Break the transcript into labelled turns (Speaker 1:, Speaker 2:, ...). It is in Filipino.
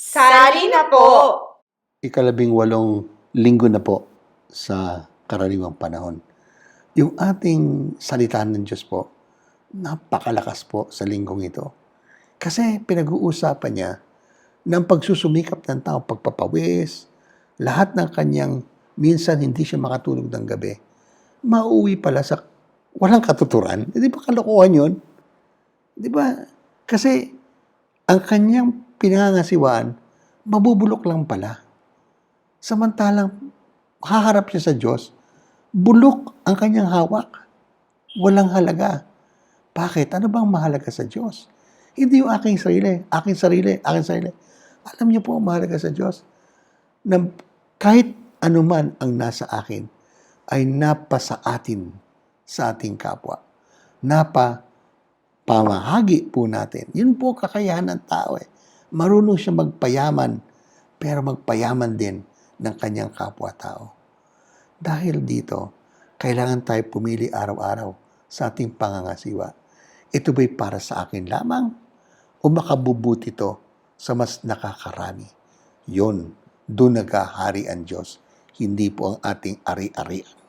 Speaker 1: Sali na po!
Speaker 2: ikalabing walong linggo na po sa karaniwang panahon. Yung ating salita ng Diyos po, napakalakas po sa linggong ito. Kasi pinag-uusapan niya ng pagsusumikap ng tao, pagpapawis, lahat ng kanyang minsan hindi siya makatulog ng gabi, mauwi pala sa walang katuturan. Eh, Di ba kalokohan yun? Di ba? Kasi ang kanyang pinangangasiwaan, mabubulok lang pala. Samantalang haharap siya sa Diyos, bulok ang kanyang hawak. Walang halaga. Bakit? Ano bang mahalaga sa Diyos? Hindi yung aking sarili, aking sarili, aking sarili. Alam niyo po ang mahalaga sa Diyos? Na kahit anuman ang nasa akin, ay napa sa atin, sa ating kapwa. Napa pamahagi po natin. Yun po kakayahan ng tao eh. Marunong siya magpayaman, pero magpayaman din ng kanyang kapwa-tao. Dahil dito, kailangan tayo pumili araw-araw sa ating pangangasiwa. Ito ba'y para sa akin lamang o makabubuti to sa mas nakakarami? Yon, doon naghahari ang Diyos, hindi po ang ating ari-arian.